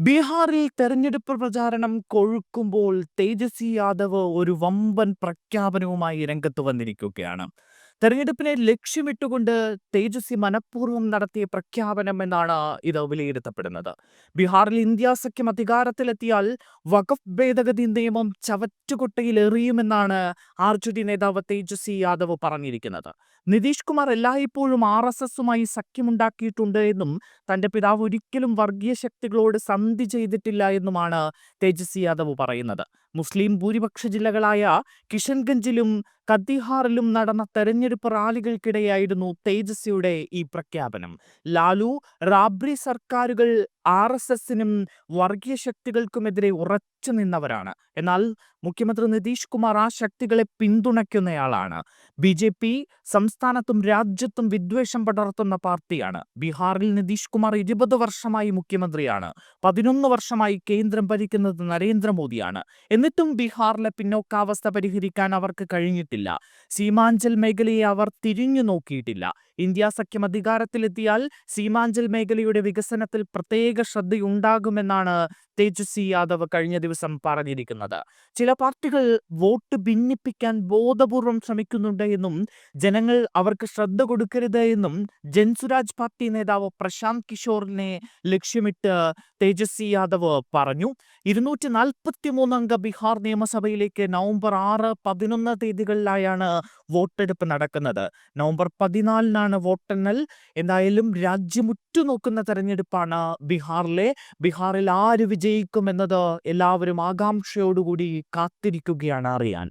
ബീഹാറിൽ തെരഞ്ഞെടുപ്പ് പ്രചാരണം കൊഴുക്കുമ്പോൾ തേജസ്വി യാദവ് ഒരു വമ്പൻ പ്രഖ്യാപനവുമായി രംഗത്ത് വന്നിരിക്കുകയാണ്. തെരഞ്ഞെടുപ്പിനെ ലക്ഷ്യമിട്ടുകൊണ്ട് തേജസ്വി മനഃപൂർവം നടത്തിയ പ്രഖ്യാപനം എന്നാണ് ഇത് വിലയിരുത്തപ്പെടുന്നത്. ബീഹാറിൽ ഇന്ത്യ സഖ്യം അധികാരത്തിലെത്തിയാൽ വഖഫ് ഭേദഗതി നിയമം ചവറ്റുകുട്ടയിൽ എറിയുമെന്നാണ് ആർ ജെ ഡി നേതാവ് തേജസ്വി യാദവ് പറഞ്ഞിരിക്കുന്നത്. നിതീഷ് കുമാർ എല്ലായ്പ്പോഴും ആർ എസ് എസുമായി സഖ്യമുണ്ടാക്കിയിട്ടുണ്ട് എന്നും തന്റെ പിതാവ് ഒരിക്കലും വർഗീയ ശക്തികളോട് സന്ധി ചെയ്തിട്ടില്ല എന്നുമാണ് തേജസ്വി യാദവ് പറയുന്നത്. മുസ്ലിം ഭൂരിപക്ഷ ജില്ലകളായ കിഷൻഗഞ്ചിലും കത്തിഹാറിലും നടന്ന തെരഞ്ഞെടുപ്പ് റാലികൾക്കിടെയായിരുന്നു തേജസ്വിയുടെ ഈ പ്രഖ്യാപനം. ലാലു റാബ്രി സർക്കാരുകൾ ആർ എസ് എസിനും വർഗീയ ശക്തികൾക്കുമെതിരെ ഉറച്ചു നിന്നവരാണ്. എന്നാൽ മുഖ്യമന്ത്രി നിതീഷ് കുമാർ ആ ശക്തികളെ പിന്തുണയ്ക്കുന്നയാളാണ്. ബി ജെ പി സംസ്ഥാനത്തും രാജ്യത്തും വിദ്വേഷം പടർത്തുന്ന പാർട്ടിയാണ്. ബീഹാറിൽ നിതീഷ് കുമാർ ഇരുപത് വർഷമായി മുഖ്യമന്ത്രിയാണ്. പതിനൊന്ന് വർഷമായി കേന്ദ്രം ഭരിക്കുന്നത് നരേന്ദ്രമോദിയാണ്. എന്നിട്ടും ബീഹാറിലെ പിന്നോക്കാവസ്ഥ പരിഹരിക്കാൻ അവർക്ക് കഴിഞ്ഞിട്ടില്ല. സീമാഞ്ചൽ മേഖലയെ അവർ തിരിഞ്ഞു നോക്കിയിട്ടില്ല. ഇന്ത്യ സഖ്യം അധികാരത്തിലെത്തിയാൽ സീമാഞ്ചൽ മേഖലയുടെ വികസനത്തിൽ പ്രത്യേക ശ്രദ്ധയുണ്ടാകുമെന്നാണ് തേജസ്വി യാദവ് കഴിഞ്ഞ ദിവസം പറഞ്ഞിരിക്കുന്നത്. ചില പാർട്ടികൾ വോട്ട് ഭിന്നിപ്പിക്കാൻ ബോധപൂർവം ശ്രമിക്കുന്നുണ്ട് എന്നും ജനങ്ങൾ അവർക്ക് ശ്രദ്ധ കൊടുക്കരുത് എന്നും ജൻസുരാജ് പാർട്ടി നേതാവ് പ്രശാന്ത് കിഷോറിനെ ലക്ഷ്യമിട്ട് തേജസ്വി യാദവ് പറഞ്ഞു. ഇരുന്നൂറ്റി നാൽപ്പത്തി മൂന്നംഗ ബീഹാർ നിയമസഭയിലേക്ക് നവംബർ ആറ് പതിനൊന്ന് തീയതികളിലായാണ് വോട്ടെടുപ്പ് നടക്കുന്നത്. നവംബർ പതിനാലിനാണ് വോട്ടെണ്ണൽ. എന്തായാലും രാജ്യം ഉറ്റുനോക്കുന്ന തെരഞ്ഞെടുപ്പാണ് ബീഹാറിലെ. ബീഹാറിൽ ആര് വിജയിക്കുമെന്നത് എല്ലാവരും ആകാംക്ഷയോടുകൂടി കാത്തിരിക്കുകയാണ് അറിയാൻ.